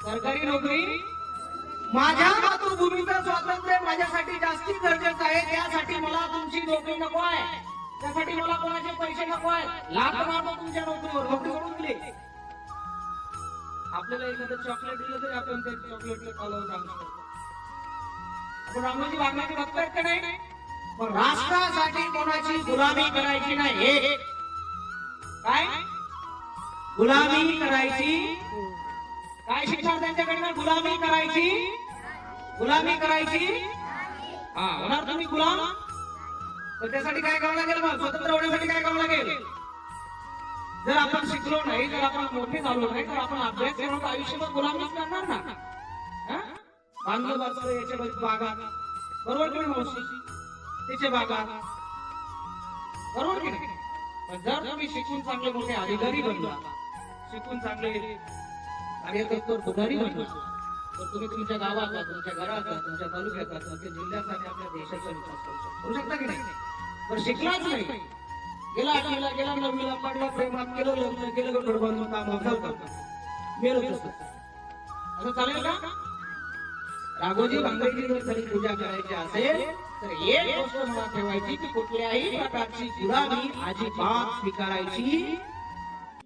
सरकारी नोकरी? माझ्या मातृभूमीचं स्वातंत्र्य माझ्यासाठी जास्ती गरजेचं आहे. त्यासाठी मला तुमची नोकरी नको आहे. त्यासाठी मला कोणाचे पैसे नको आहे लाख मारतो तुमच्या नोकरीवर. नोकरी सोडून दिली. आपल्याला एखादं चॉकलेट दिलं तरी आपण ते चॉकलेट खाल्लं सांगतो आपण रामोजी वागण्याची भक्त आहेत का नाही? पण राष्ट्रासाठी कोणाची गुलामी करायची नाही. हे. काय? गुलामी करायची शिक्षार्थ्यांच्याकडनं त्यांच्याकडनं गुलामी करायची? गुलामी करायची? हा होणार तुम्ही गुलाम? तर त्यासाठी काय करावं लागेल मग? स्वतंत्र होण्यासाठी काय करावं लागेल? जर आपण शिकलो नाही जर आपण मोठे झालो नाही तर आपण अभ्यास करून आयुष्यभर गुलामीच करणार ना? बांधव बसलो याच्या बागा बरोबर की नाही मावशी? त्याचे बागा बरोबर की नाही? जर तुम्ही शिकून चांगले मोठे अधिकारी बनला शिकून चांगले कार्यकर्ते पुढारी बनला तर तुम्ही तुमच्या गावाचा तुमच्या घराचा तुमच्या तालुक्याचा तुमच्या जिल्ह्याचा आणि आपल्या देशाचा विकास करू शकता. करू शकता की नाही? पण शिकलाच नाही. गेला आठवीला गेला नववीला पडला प्रेमात केलं लग्न केलं गठोड बांधून काम झालं मेलो असं चालेल का? राघोजी भांगडीची जर खरी पूजा करायची असेल तर एक गोष्ट मला ठेवायची की कुठल्याही प्रकारची गुलामी अजिबात स्वीकारायची.